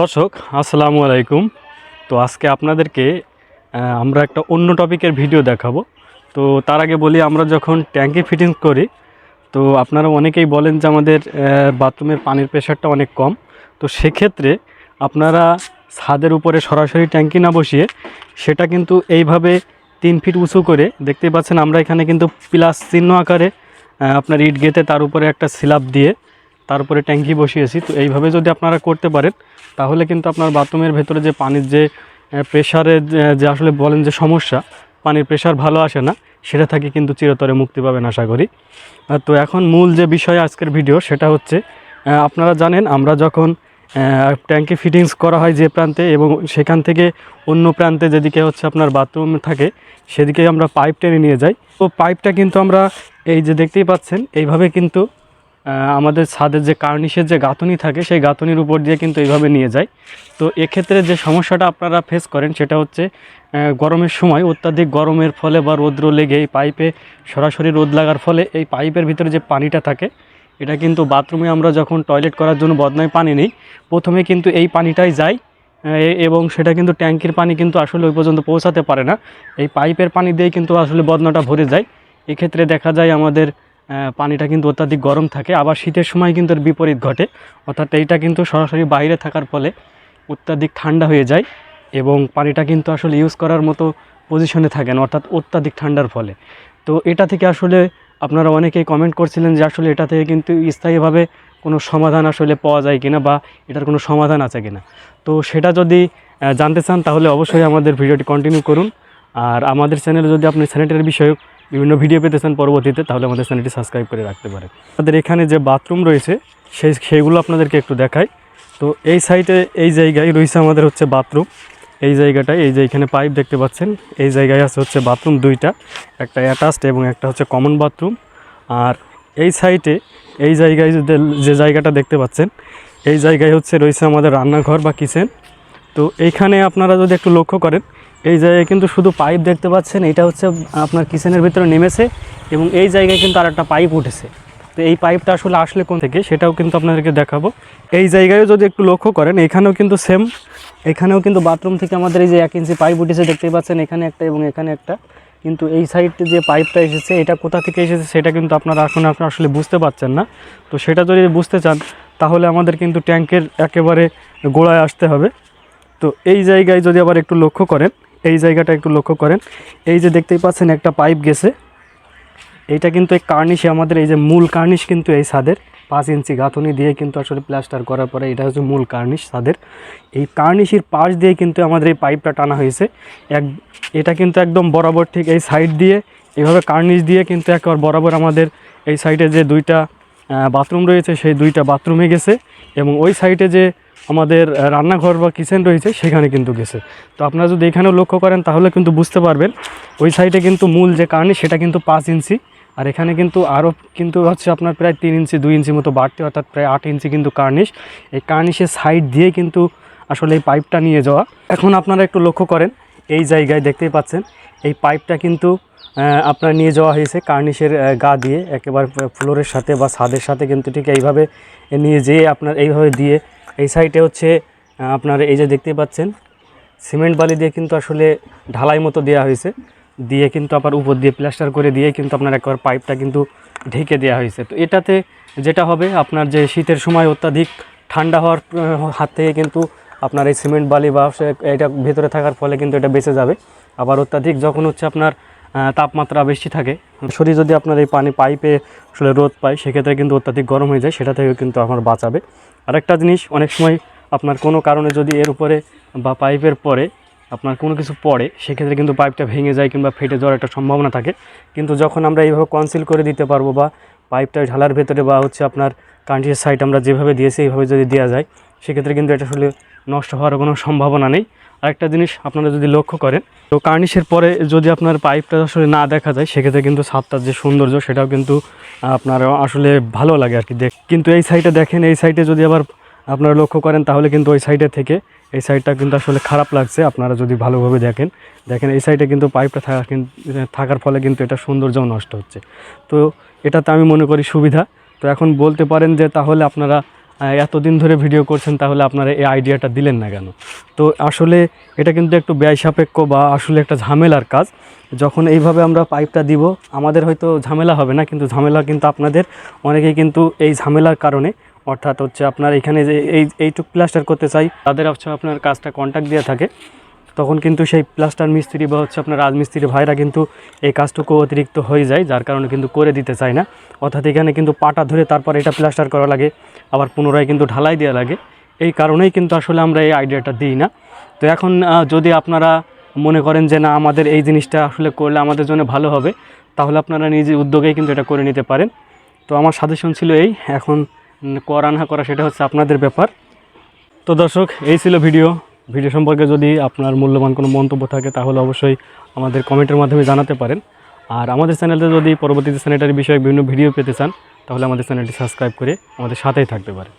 দর্শক, আসসালামু আলাইকুম। তো আজকে আপনাদেরকে আমরা একটা অন্য টপিকের ভিডিও দেখাবো। তো তার আগে বলি, আমরা যখন ট্যাঙ্কি ফিটিংস করি, তো আপনারা অনেকেই বলেন যে আমাদের বাথরুমের পানির প্রেশারটা অনেক কম। তো সেক্ষেত্রে আপনারা ছাদের উপরে সরাসরি ট্যাঙ্কি না বসিয়ে, সেটা কিন্তু এইভাবে তিন ফিট উঁচু করে, দেখতেই পাচ্ছেন আমরা এখানে কিন্তু প্লাস চিহ্ন আকারে আপনার ইট গেতে তার উপরে একটা স্ল্যাব দিয়ে তারপরে ট্যাঙ্কি বসিয়েছি। তো এইভাবে যদি আপনারা করতে পারেন, তাহলে কিন্তু আপনার বাথরুমের ভেতরে যে পানির যে প্রেশারের যে আসলে বলেন যে সমস্যা, পানির প্রেশার ভালো আসে না, সেটা থেকে কিন্তু চিরতরে মুক্তি পাবেন আশা করি। তো এখন মূল যে বিষয় আজকের ভিডিও সেটা হচ্ছে আপনারা জানেন, আমরা যখন ট্যাঙ্কি ফিটিংস করা হয় যে প্রান্তে এবং সেখান থেকে অন্য প্রান্তে যেদিকে হচ্ছে আপনার বাথরুম থাকে, সেদিকে আমরা পাইপ টেনে নিয়ে যাই। তো পাইপটা কিন্তু আমরা এই যে দেখতেই পাচ্ছেন, এইভাবে কিন্তু আমাদের ছাদের যে কার্নিশের যে গাঁথনি থাকে, সেই গাঁথনির উপর দিয়ে কিন্তু এইভাবে নিয়ে যায়। তো এক্ষেত্রে যে সমস্যাটা আপনারা ফেস করেন, সেটা হচ্ছে গরমের সময় অত্যাধিক গরমের ফলে বা রৌদ্র লেগে এই পাইপে সরাসরি রোদ লাগার ফলে এই পাইপের ভিতরে যে পানিটা থাকে, এটা কিন্তু বাথরুমে আমরা যখন টয়লেট করার জন্য বদনায় পানি নেই, প্রথমে কিন্তু এই পানিটাই যায় এবং সেটা কিন্তু ট্যাঙ্কির পানি কিন্তু আসলে ওই পর্যন্ত পৌঁছাতে পারে না। এই পাইপের পানি দিয়েই কিন্তু আসলে বদনাটা ভরে যায়। এক্ষেত্রে দেখা যায় আমাদের পানিটা কিন্তু অত্যাধিক গরম থাকে। আবার শীতের সময় কিন্তু এর বিপরীত ঘটে। অর্থাৎ এইটা কিন্তু সরাসরি বাইরে থাকার ফলে অত্যাধিক ঠান্ডা হয়ে যায় এবং পানিটা কিন্তু আসলে ইউজ করার মতো পজিশনে থাকে না, অর্থাৎ অত্যাধিক ঠান্ডার ফলে। তো এটা থেকে আসলে আপনারা অনেকেই কমেন্ট করছিলেন যে আসলে এটা থেকে কিন্তু স্থায়ীভাবে কোনো সমাধান আসলে পাওয়া যায় কিনা বা এটার কোনো সমাধান আছে কিনা। তো সেটা যদি জানতে চান তাহলে অবশ্যই আমাদের ভিডিওটি কন্টিনিউ করুন। আর আমাদের চ্যানেলে যদি আপনি স্যানিটারি বিষয়ে বিভিন্ন ভিডিও পেতে চান পরবর্তীতে, তাহলে আমাদের চ্যানেলটি সাবস্ক্রাইব করে রাখতে পারেন। আমাদের এখানে যে বাথরুম রয়েছে, সেই, সেইগুলো আপনাদেরকে একটু দেখাই। তো এই সাইডে এই জায়গায় রয়েছে আমাদের হচ্ছে বাথরুম এই জায়গাটায়, এই যে এখানে পাইপ দেখতে পাচ্ছেন, এই জায়গায় আছে হচ্ছে বাথরুম দুইটা, একটা অ্যাটাচড এবং একটা হচ্ছে কমন বাথরুম আর এই সাইটে এই জায়গায় যে যে জায়গাটা দেখতে পাচ্ছেন, এই জায়গায় হচ্ছে রয়েছে আমাদের রান্নাঘর বা কিচেন তো এইখানে আপনারা যদি একটু লক্ষ্য করেন এই জায়গায় কিন্তু শুধু পাইপ দেখতে পাচ্ছেন, এটা হচ্ছে আপনার কিচেনের ভিতরে নেমেছে এবং এই জায়গায় কিন্তু আর একটা পাইপ উঠেছে। তো এই পাইপটা আসলে আসলে কোন থেকে, সেটাও কিন্তু আপনাদেরকে দেখাবো। এই জায়গায়ও যদি একটু লক্ষ্য করেন, এখানেও কিন্তু সেম এখানেও কিন্তু বাথরুম থেকে আমাদের এই যে এক ইঞ্চি পাইপ উঠেছে, দেখতেই পাচ্ছেন এখানে একটা এবং এখানে একটা। কিন্তু এই সাইডে যে পাইপটা এসেছে, এটা কোথা থেকে এসেছে সেটা কিন্তু আপনারা এখন আপনারা আসলে বুঝতে পারছেন না। তো সেটা যদি বুঝতে চান, তাহলে আমাদের কিন্তু ট্যাঙ্কের একেবারে গোড়ায় আসতে হবে। তো এই জায়গায় যদি আবার একটু লক্ষ্য করেন এই জায়গাটা একটু লক্ষ্য করেন। এই যে দেখতেই পাচ্ছেন একটা পাইপ গেছে। এইটা কিন্তু এই কার্নিশে, আমাদের এই যে মূল কার্নিশ কিন্তু এই ছাদের। পাঁচ ইঞ্চি গাঁথনি দিয়ে কিন্তু আসলে প্লাস্টার করার পরে এটা হচ্ছে মূল কার্নিশ ছাদের। এই কার্নিশের পাশ দিয়ে কিন্তু আমাদের এই পাইপটা টানা হয়েছে। এক, এটা কিন্তু একদম বরাবর ঠিক এই সাইড দিয়ে এইভাবে কার্নিশ দিয়ে কিন্তু একবার বরাবর আমাদের এই সাইডে যে দুইটা বাথরুম রয়েছে, সেই দুইটা বাথরুমে গেছে। এবং ওই সাইডে যে আমাদের রান্নাঘর বা কিচেন রয়েছে, সেখানে কিন্তু গেছে। তো আপনারা যদি এখানেও লক্ষ্য করেন, তাহলে কিন্তু বুঝতে পারবেন, ওই সাইডে কিন্তু মূল যে কার্নিশ সেটা কিন্তু পাঁচ ইঞ্চি, আর এখানে কিন্তু আরও কিন্তু হচ্ছে আপনার প্রায় তিন ইঞ্চি, দুই ইঞ্চি মতো বাড়তি, অর্থাৎ প্রায় আট ইঞ্চি কিন্তু কার্নিশ। এই কার্নিশের সাইড দিয়ে কিন্তু আসলে এই পাইপটা নিয়ে যাওয়া। এখন আপনারা একটু লক্ষ্য করেন, এই জায়গায় দেখতেই পাচ্ছেন, এই পাইপটা কিন্তু আপনার নিয়ে যাওয়া হয়েছে কার্নিশের গা দিয়ে। একেবারে ফ্লোরের সাথে বা ছাদের সাথে কিন্তু ঠিক এইভাবে নিয়ে যেয়ে আপনার এইভাবে দিয়ে এই সাইডে হচ্ছে আপনার এই যে দেখতে পাচ্ছেন, সিমেন্ট বালি দিয়ে কিন্তু আসলে ঢালাই মতো দেওয়া হয়েছে। দিয়ে কিন্তু আবার উপর দিয়ে প্লাস্টার করে দিয়ে কিন্তু আপনার একবার পাইপটা কিন্তু ঢেকে দেওয়া হয়েছে। তো এটাতে যেটা হবে, আপনার যে শীতের সময় অত্যাধিক ঠান্ডা হওয়ার হাত থেকে কিন্তু আপনার এই সিমেন্ট বালি বা এটা ভেতরে থাকার ফলে কিন্তু এটা বেঁচে যাবে। আবার অত্যাধিক যখন হচ্ছে আপনার তাপমাত্রা বেশি থাকে। শরীর যদি আপনার এই পানি পাইপে আসলে রোদ পায়, সেক্ষেত্রে কিন্তু অত্যাধিক গরম হয়ে যায়, সেটা থেকে কিন্তু আমার বাঁচাবে। আরেকটা জিনিস, অনেক সময় আপনার কোনো কারণে যদি এর উপরে বা পাইপের পরে আপনার কোনো কিছু পড়ে, সেক্ষেত্রে কিন্তু পাইপটা ভেঙে যায় কিংবা ফেটে যাওয়ার একটা সম্ভাবনা থাকে। কিন্তু যখন আমরা এইভাবে কনসিল করে দিতে পারব বা পাইপটা ঢালার ভেতরে বা হচ্ছে আপনার কান্ট্রির সাইড আমরা যেভাবে দিয়েছি, এইভাবে যদি দেওয়া যায়, সেক্ষেত্রে কিন্তু এটা আসলে নষ্ট হওয়ার কোনো সম্ভাবনা নেই। আরেকটা জিনিস আপনারা যদি লক্ষ্য করেন, তো কার্নিশের পরে যদি আপনার পাইপটা আসলে না দেখা যায়, সেক্ষেত্রে কিন্তু ছাদটার যে সৌন্দর্য, সেটাও কিন্তু আপনার আসলে ভালো লাগে আর কি দেখ কিন্তু এই সাইডে দেখেন, এই সাইডে যদি আবার আপনারা লক্ষ্য করেন, তাহলে কিন্তু ওই সাইডে থেকে এই সাইডটা কিন্তু আসলে খারাপ লাগছে। আপনারা যদি ভালোভাবে দেখেন দেখেন এই সাইডে কিন্তু পাইপটা থাকা থাকার ফলে কিন্তু এটা সৌন্দর্যও নষ্ট হচ্ছে। তো এটাতে আমি মনে করি সুবিধা। তো এখন বলতে পারেন যে তাহলে আপনারা এতদিন ধরে ভিডিও করছেন, তাহলে আপনারা এই আইডিয়াটা দিলেন না কেন? তো আসলে এটা কিন্তু একটু ব্যয় সাপেক্ষ বা আসলে একটা ঝামেলার কাজ। যখন এইভাবে আমরা পাইপটা দিব, আমাদের হয়তো ঝামেলা হবে না, কিন্তু ঝামেলা কিন্তু আপনাদের, অনেকেই কিন্তু এই ঝামেলার কারণে, অর্থাৎ হচ্ছে আপনার এখানে যে এই, এইটুক প্লাস্টার করতে চাই, তাদের হচ্ছে আপনার কাজটা কন্ট্যাক্ট দেওয়া থাকে। তখন কিন্তু সেই প্লাস্টার মিস্ত্রি বা হচ্ছে আপনার রাজমিস্ত্রি ভাইরা কিন্তু এই কাজটুকু অতিরিক্ত হয়ে যায়, যার কারণে কিন্তু করে দিতে চায় না। অর্থাৎ এখানে কিন্তু পাটা ধরে তারপর এটা প্লাস্টার করা লাগে, আবার পুনরায় কিন্তু ঢালাই দেওয়া লাগে। এই কারণেই কিন্তু আসলে আমরা এই আইডিয়াটা দিই না। তো এখন যদি আপনারা মনে করেন যে না, আমাদের এই জিনিসটা আসলে করলে আমাদের জন্য ভালো হবে, তাহলে আপনারা নিজে উদ্যোগেই কিন্তু এটা করে নিতে পারেন। তো আমার সাজেশন ছিল এই, এখন করা না করা সেটা হচ্ছে আপনাদের ব্যাপার। তো দর্শক, এই ছিল ভিডিও। ভিডিও সম্পর্কে যদি আপনার মূল্যবান কোনো মন্তব্য থাকে, তাহলে অবশ্যই আমাদের কমেন্টের মাধ্যমে জানাতে পারেন। আর আমাদের চ্যানেলে যদি পরবর্তীতে স্যানিটারি বিষয়ে বিভিন্ন ভিডিও পেতে চান, তাহলে আমাদের চ্যানেলটি সাবস্ক্রাইব করে আমাদের সাথেই থাকতে পারেন।